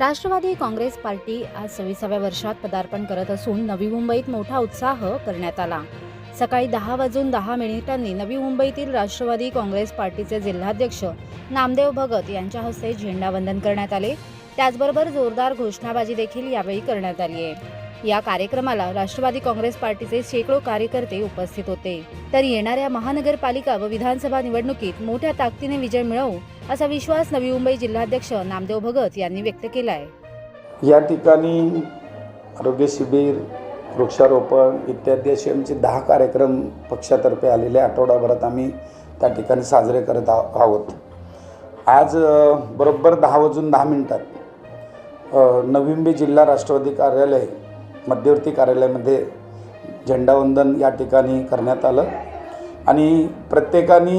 Rashtrawadi Congress party आज सव्वीसाव्या वर्षात पदार्पण करत असून नवी मुंबईत मोठा उत्साह करण्यात आला. सकाळी दहा वाजून दहा मिनिटांनी नवी मुंबईतील राष्ट्रवादी काँग्रेस पार्टीचे जिल्हाध्यक्ष नामदेव भगत यांच्या हस्ते झेंडावंदन करण्यात आले. त्याचबरोबर जोरदार घोषणाबाजी देखील यावेळी करण्यात आली आहे. या कार्यक्रमाला राष्ट्रवादी काँग्रेस पार्टीचे शेकडो कार्यकर्ते उपस्थित होते. तर येणाऱ्या महानगरपालिका व विधानसभा निवडणुकीत मोठ्या ताकदीने विजय मिळवू असा विश्वास नवी मुंबई जिल्हाध्यक्ष नामदेव भगत यांनी व्यक्त केला आहे या ठिकाणी आरोग्य शिबिर वृक्षारोपण इत्यादी असे आमचे दहा कार्यक्रम पक्षातर्फे आलेले आठवडाभरात आम्ही त्या ठिकाणी साजरे करत आहोत. आज बरोबर दहा वाजून दहा मिनिटात नवी मुंबई जिल्हा राष्ट्रवादी कार्यालय मध्यवर्ती कार्यालयामध्ये झेंडावंदन या ठिकाणी करण्यात आलं. आणि प्रत्येकाने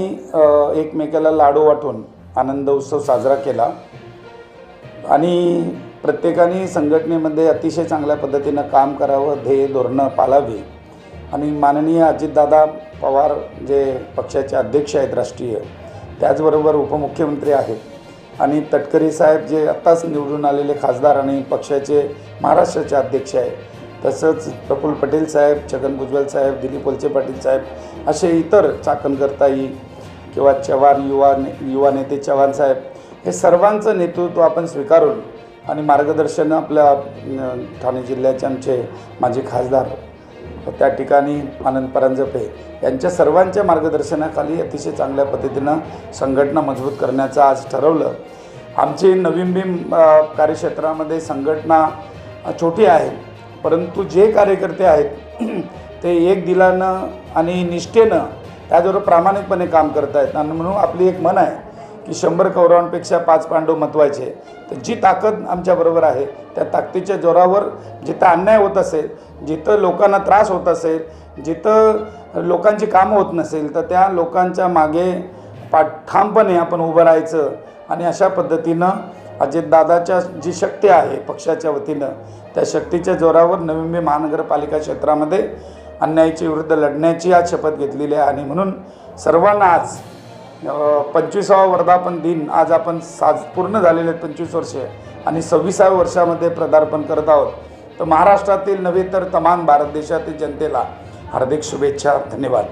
एकमेकाला लाडू वाटून आनंद उत्सव साजरा केला. आणि प्रत्येकाने संघटनेमध्ये अतिशय चांगल्या पद्धतीनं काम करावं ध्येय धोरणं पाळावी. आणि माननीय अजितदादा पवार जे पक्षाचे अध्यक्ष आहेत राष्ट्रीय त्याचबरोबर उपमुख्यमंत्री आहेत. आणि तटकरी साहेब जे आत्ताच निवडून आलेले खासदार आणि पक्षाचे महाराष्ट्राचे अध्यक्ष आहेत तसंच प्रफुल्ल पटेल साहेब छगन भुजबल साहेब दिलीप वलचे पाटील साहेब असे इतर चाकणकर्ताई किंवा चव्हाण युवा ने युवा नेते चव्हाण साहेब हे सर्वांचं नेतृत्व आपण स्वीकारून आणि मार्गदर्शन आपल्या ठाणे जिल्ह्याचे आमचे माजी खासदार त्या ठिकाणी आनंद परांजपे यांच्या सर्वांच्या मार्गदर्शनाखाली अतिशय चांगल्या पद्धतीनं संघटना मजबूत करण्याचं आज ठरवलं. आमची नवीन भीम कार्यक्षेत्रामध्ये संघटना छोटी आहे. परंतु जे कार्यकर्ते आहेत ते एक दिलानं आणि निष्ठेनं त्याचबरोबर प्रामाणिकपणे काम करत आहेत आणि म्हणून आपली एक मन आहे की शंभर कौरवांपेक्षा पाच पांडव महत्त्वाचे तर जी ताकद आमच्याबरोबर आहे त्या ताकदीच्या जोरावर जिथं अन्याय होत असेल जिथं लोकांना त्रास होत असेल जिथं लोकांची कामं होत नसेल तर त्या लोकांच्या मागे पा ठामपणे आपण उभं राहायचं आणि अशा पद्धतीनं अजितदादाच्या जी शक्ती आहे पक्षाच्या वतीनं त्या शक्तीच्या जोरावर नवी मुंबई महानगरपालिका क्षेत्रामध्ये अन्यायाच्या विरुद्ध लढण्याची आज शपथ घेतलेली आहे. आणि म्हणून सर्वांना आज पंचवीसावा वर्धापन दिन आज आपण साज पूर्ण झालेले आहेत पंचवीस वर्षे आणि सव्वीसाव्या वर्षामध्ये पदार्पण करत आहोत. तर महाराष्ट्रातील नव्हे तर तमाम भारत देशातील जनतेला हार्दिक शुभेच्छा. धन्यवाद.